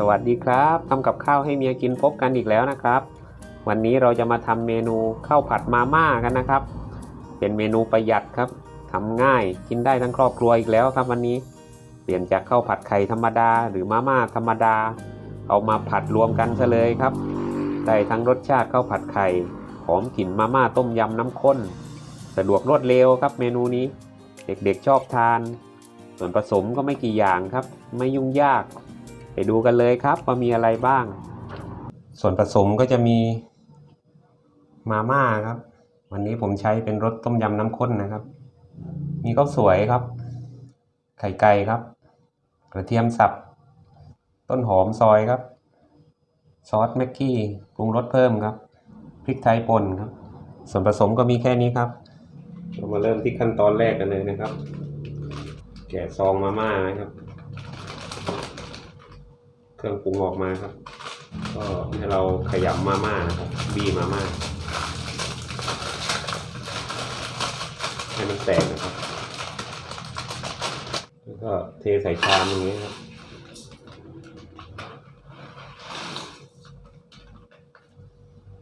สวัสดีครับทำกับข้าวให้เมียกินพบกันอีกแล้วนะครับ วันนี้เราจะมาทำเมนูข้าวผัดมาม่ากันนะครับ เป็นเมนูประหยัดครับทำง่ายกินได้ทั้งครอบครัวอีกแล้วครับวันนี้ เปลี่ยนจากข้าวผัดไข่ธรรมดา หรือมาม่าธรรมดา เอามาผัดรวมกันซะเลยครับ ได้ทั้งรสชาติข้าวผัดไข่หอมกลิ่นมาม่าต้มยำน้ำข้น สะดวกรวดเร็วครับ เมนูนี้ เด็กๆชอบทาน ส่วนผสมก็ไม่กี่อย่างครับ ไม่ยุ่งยาก ไปดูกันเลยครับว่ามีอะไรบ้าง ส่วนผสมก็จะมีมาม่าครับ วันนี้ผมใช้เป็นรสต้มยำน้ำข้นนะครับ มีข้าวสวยครับ ไข่ไก่ครับ กระเทียมสับ ต้นหอมซอยครับ ซอสแม็กกี้ปรุงรสเพิ่มครับ พริกไทยป่นครับ ส่วนผสมก็มีแค่นี้ครับ เรามาเริ่มที่ขั้นตอนแรกกันเลยนะครับ แกะซองมาม่านะครับ เครื่องปรุงออกมาครับ ก็ให้เราขยำมาม่านะครับ บีมาม่าให้มันแตกนะครับ แล้วก็เทใส่ชามอย่างนี้ครับ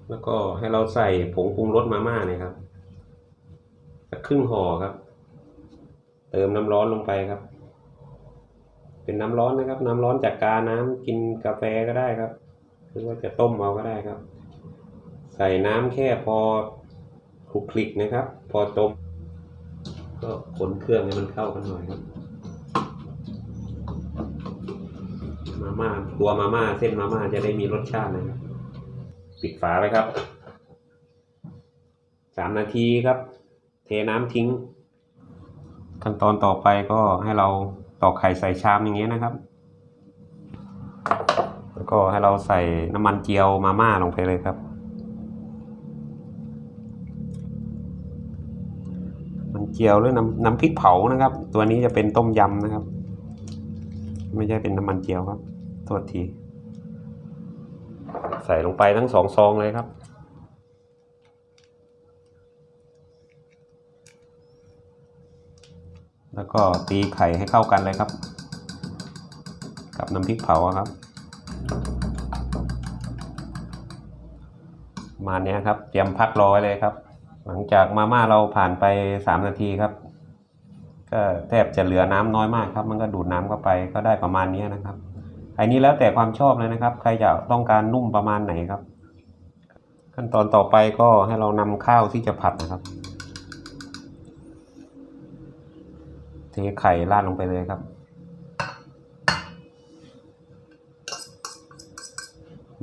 แล้วก็ให้เราใส่ผงปรุงรสมาม่าเนี่ยครับครึ่งห่อครับ เติมน้ำร้อนลงไปครับ เป็นน้ำร้อนนะครับ น้ำร้อนจากกาน้ำกินกาแฟก็ได้ครับ หรือว่าจะต้มเอาก็ได้ครับ ใส่น้ำแค่พอคลุกคลิกนะครับ พอต้มก็คนเครื่องให้มันเข้ากันหน่อยครับ มาม่าตัวมาม่าเส้นมาม่าจะได้มีรสชาตินะครับ ปิดฝาไว้ครับสามนาทีครับ เทน้ำทิ้ง ขั้นตอนต่อไปก็ให้เรา ตอกไข่ใส่ชามอย่างเงี้ยนะครับ แล้วก็ให้เราใส่น้ำมันเจียวมาม่าลงไปเลยครับมันเจียวหรือน้ำน้ำพริกเผานะครับ ตัวนี้จะเป็นต้มยำนะครับ ไม่ใช่เป็นน้ำมันเจียวครับโทษที ใส่ลงไปทั้งสองซองเลยครับ แล้วก็ตีไข่ให้เข้ากันเลยครับ กับน้ำพริกเผาครับมาเนี้ยครับ เตรียมพักรอไว้เลยครับ หลังจากมาม่าเราผ่านไปสามนาทีครับ ก็แทบจะเหลือน้ำน้อยมากครับ มันก็ดูดน้ำเข้าไปก็ได้ประมาณนี้นะครับอันนี้แล้วแต่ความชอบเลยนะครับ ใครจะต้องการนุ่มประมาณไหนครับ ขั้นตอนต่อไปก็ให้เรานำข้าวที่จะผัดนะครับ เทไข่ราดลงไปเลยครับ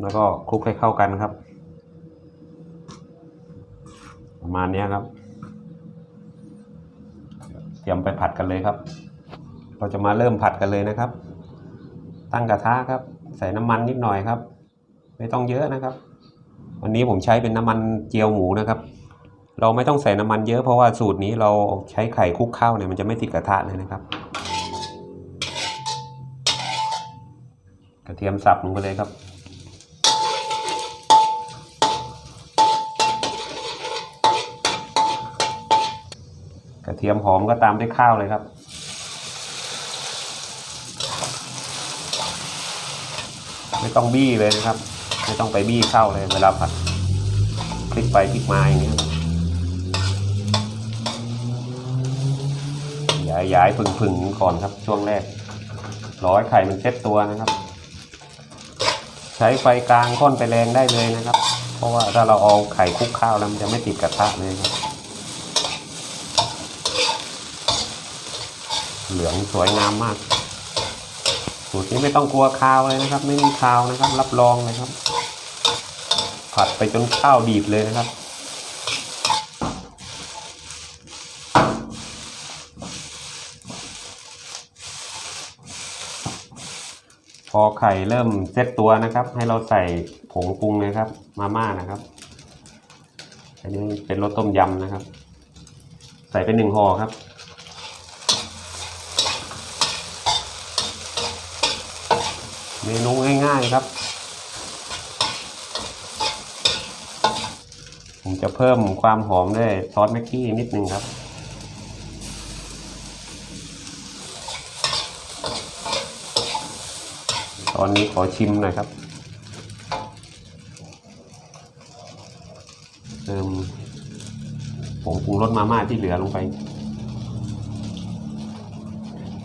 แล้วก็คลุกให้เข้ากันครับ ประมาณนี้ครับ เตรียมไปผัดกันเลยครับ เราจะมาเริ่มผัดกันเลยนะครับ ตั้งกระทะครับ ใส่น้ำมันนิดหน่อยครับ ไม่ต้องเยอะนะครับ วันนี้ผมใช้เป็นน้ำมันเจียวหมูนะครับ เราไม่ต้องใส่น้ำมันเยอะเพราะว่าสูตรนี้เราใช้ไข่คลุกข้าวเนี่ยมันจะไม่ติดกระทะเลยนะครับ กระเทียมสับลงไปเลยครับกระเทียมหอมก็ตามด้วยข้าวเลยครับ ไม่ต้องบี้เลยนะครับ ไม่ต้องไปบี้ข้าวเลยเวลาผัดพลิกไปพลิกมาอย่างนี้ครับ ย้ายายผึ่งๆก่อนครับช่วงแรกร้อยไข่มันเซ็ตตัวนะครับ ใช้ไฟกลางค่อนไปแรงได้เลยนะครับ เพราะว่าถ้าเราเอาไข่คลุกข้าวแล้วมันจะไม่ติดกระทะเลยครับ เหลืองสวยงามมากสูตรนี้ไม่ต้องกลัวคาวเลยนะครับ ไม่มีคาวนะครับ รับรองเลยครับ ผัดไปจนข้าวดีบเลยนะครับ พอไข่เริ่มเซ็ตตัวนะครับ ให้เราใส่ผงปรุงนะครับ มาม่านะครับ อันนี้เป็นรสต้มยำนะครับ ใส่ไปหนึ่งห่อครับ เมนูง่ายๆครับ ผมจะเพิ่มความหอมด้วยซอสแม็กกี้นิดนึงครับ อนนี้ขอชิมหน่อยครับ เติมผงปรุงรสมาม่าที่เหลือลงไป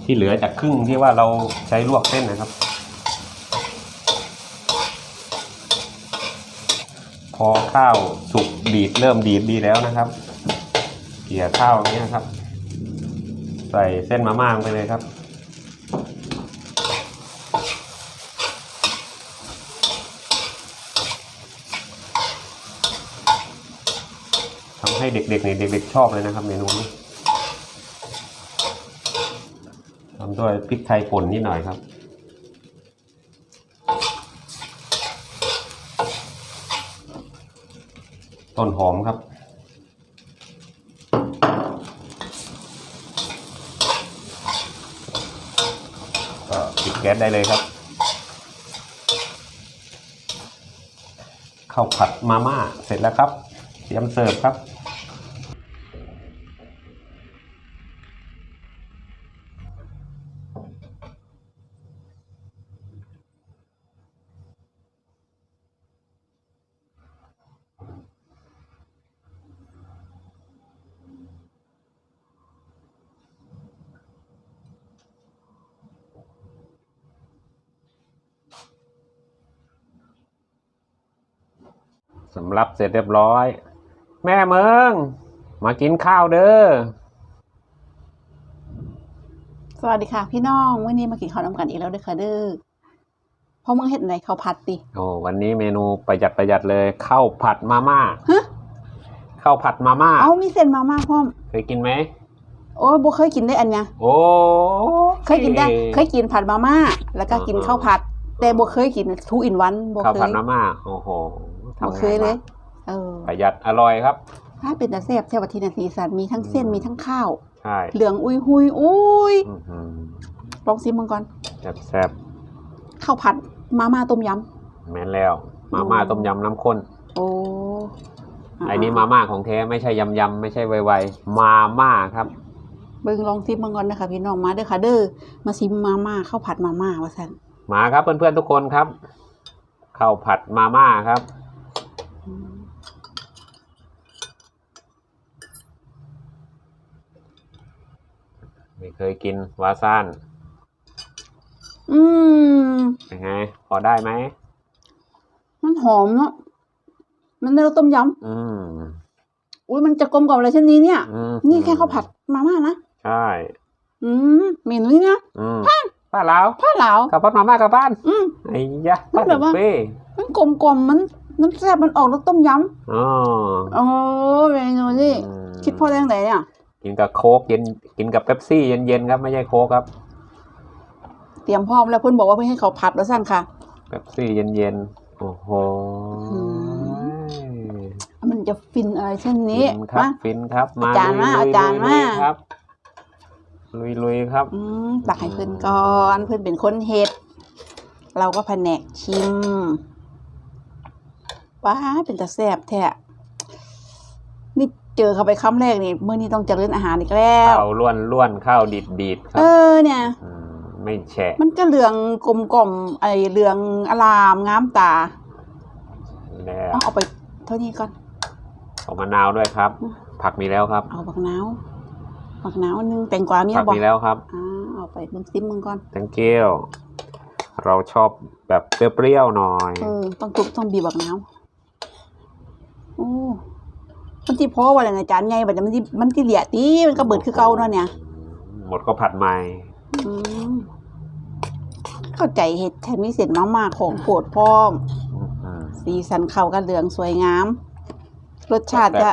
ที่เหลือจากครึ่งที่ว่าเราใช้ลวกเส้นนะครับ พอข้าวสุกดีดเริ่มดีดดีแล้วนะครับเกี่ยข้าวอย่างนี้ยครับ ใส่เส้นมาม่าลงไปเลยครับ ทำให้ เด็กๆนี่เด็กๆชอบเลยนะครับเมนูนี้ทำด้วยพริกไทยป่นนิดหน่อยครับต้นหอมครับ ก็ปิดแก๊สได้เลยครับ ข้าวผัดมาม่าเสร็จแล้วครับ เตรียมเสิร์ฟครับ สำรับเสร็จเรียบร้อย แม่เมือง มากินข้าวเด้อ สวัสดีค่ะ พี่น้องวันนี้มากินข้าวน้ำกันอีกแล้วเด้อค่ะเด้อเพราะมึงเห็นอะไรข้าวผัดติโอ้วันนี้เมนูประหยัดประหยัดเลยข้าวผัดมาม่าฮะข้าวผัดมาม่าเอามีเส้นมาม่าพร้อมเคยกินไหมโอ้ยบ่เคยกินได้อันเนี้ยโอ้เคยกินได้ เคยกินผัดมาม่าแล้วก็กินข้าวผัด แต่บ่เคยกินทูอินวันบ่ข้าวเคผัดยมาม่าโอ้โหบ่ ทำเคยเลย เออประหยัดอร่อยครับ ถ้าเป็นแต่แซ่บแซ่บว่าทีนาทีสันมีทั้งเส้นอืมมีทั้งข้าวใช่เหลืองอุ้ยหุยอุ้ยอื้อหือลองซิมมันก่อนแซ่บแซ่บข้าวผัดมาม่าต้มยแม่นแล้ว มาม่าอืมต้มยำน้ำข้นำโอ้ะไอ้นี่มาม่าของแท้ไม่ใช่ยำยำไม่ใช่ไวๆมาม่าครับเบิ่งลองซิมมันก่อนนะคะพี่น้องมาเด้อค่ะเด้อมาซิมมาม่าข้าวผัดมาม่าว่าซั่นมาครับเพื่อนๆทุกคนครับข้าวผัดมาม่าครับ ไม่เคยกินวาซานอืม เป็นไง พอได้ไหม มันหอมเนาะ มันได้รสต้มยอืมำอุ้ยมันจะกลมกล่อมอะไรเช่นนี้เนี่ย อืมนี่แค่ข้าวผัดมาม่านะ ใช่ อืม เมนูนี้นะอืมป้าลาวผ้าเหลากับพัดมาม่ากลับบ้านอืม ไอ้ยะมันแบบว่า เป้มันกลมกล่อมมันมันแซ่บมันออกรสต้มยอ๋อำโอ้เมนูนี่มคิดพ่อได้ยังไงเนี่ย กินกับโค้กเย็นกินกับเป๊ปซี่เย็นๆครับไม่ใช่โค้กครับ เตรียมพร้อมแล้วเพิ่นบอกว่าเพิ่นให้เขาผัดแล้วสั่นค่ะเป๊ปซี่เย็นๆโอ้โหอืมันจะฟินอะไรเช่นนี้ฟินครับมาฟินครับมาอาจารย์มาลุอาจารย์ลุมาครับลุยลุยครับอืมตักให้เพิ่นก่อนเพิ่นเป็นคนเฮ็ด เราก็แผนกชิมว้าเป็นตาแซ่บแท้นี่ เจอเข้าไปคำแรกนี่มื้อนี้ต้องเจริญอาหารอีกแล้วข้าวล้วนล้วนๆข้าวดีดดีดๆครัเอบอเนี่ยมไม่แฉะมันก็เหลืองกลมกล่อมไอเหลืองอลามงามตาแล้วเอาเอาไปเท่านี้ก่อนเอามะนาวด้วยครับ ผักมีแล้วครับ เอาบักนาวบักนาวอันหนึงแตงกวามีผักบ่มีแล้วครับอ่าเอาไปมึงซิมมึงก่อน thank you เราชอบแบบเปรี้ยวๆหน่อยเออต้องตุบต้องบีบบักนาวโอ้ มันที่พอว่าอะไรนะจานใหญ่บัดนี้มันที่มันที่เหลียตีมันก็เบิดคือเก่าเนาะเนี่ยหมดก็ผัดใหม่อืมเข้าใจเห็ดแทนมีเศษมาม่าของโปรดพร้อมอืมสีสันเข้ากันเหลืองสวยงาม รสชาติก็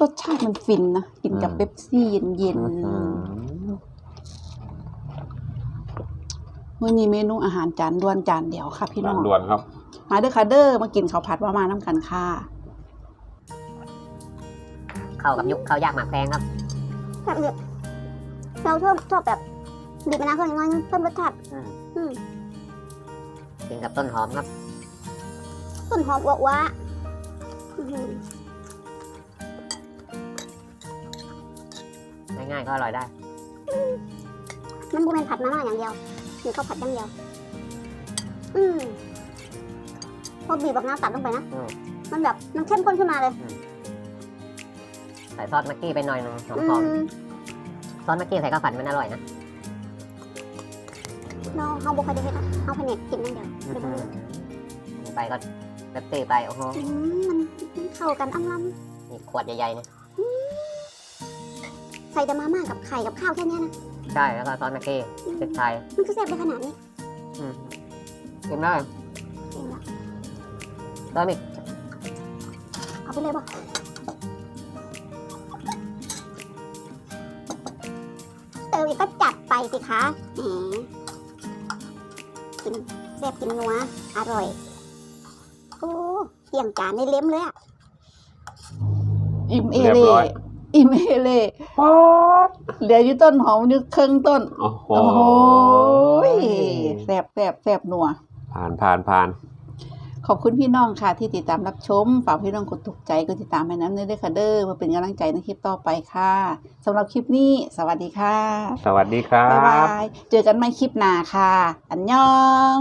รสชาติมันฟินนะกินกับเป๊ปซี่เย็นอืมๆ มื่อนี้เมนูอาหารจานด่วนจานเดียวค่ะพี่น้อง ด่วนๆครับ มาเด้อค่ะเด้อมากินข้าวผัดมามาน้ำกันค่ะ เข้ากับยุคเข้ายากหมากแพงครับแบบเนี้ยเราชอบชอบแบบบีบมะนาวเพิ่มอีกหน้อยนึงเพิ่มรสชาติอืมอืมกินกับต้นหอมครับ ต้นหอมอ้วะอื้อหือง่ายๆก็อร่อยได้ มันบูเป็นผัดมาม่าอย่างเดียวกินข้าวผัดอย่างเดียว อืมพอบีบบักน้ำตัดลงไปนะอืมมันแบบมันเข้มข้นขึ้นมาเลยใส่ซอสแม็กกี้ไปหน่อยหนึงหออืมมๆซอสแม็กกี้ใส่ข้าวผัดมันอร่อยนะเราเฮาบุคคลได้เฮ็ดอะเฮาแผนกกินอย่างเดียวอื้เดี๋อยวหืมันอไปก็เป๊ปซี่ไปโอ้โหอืมมันเข้ากันอ้ำล้นี่ขวดใหญ่ๆเนี่ยำใส่แต่มาม่ากับไข่กับข้าวแค่เนี้ยนะใช่แล้วก็ซอสแม็กกี้อืมพริกไทยมันคือแซ่บได้ขนาดนี้อืมกินได้เองละเติมอีกเอาไปเลยบอก เติมอีกก็จัดไปสิคะแหมกินแซ่บกินนัว อร่อย โอ้เกี่ยงจานในเล้มเลยอะอิ่มเอเรียบเล่ร้อย อิ่มเอเล่เหลืออยู่ต้นหอมอยู่ครึ่งต้น โอ้โหโอ้โหยแซ่บแซ่บแซ่บนัว ผ่านผ่านผ่าน ขอบคุณพี่น้องค่ะที่ติดตามรับชม ฝากพี่น้องกดถูกใจกดติดตามให้น้ำเนื้อด้วยค่ะเด้อมาเป็นกำลังใจในคลิปต่อไปค่ะสำหรับคลิปนี้ สวัสดีค่ะ สวัสดีครับ๊ายบาบยเจอกันใหม่คลิปหน้าค่ะ อันยอง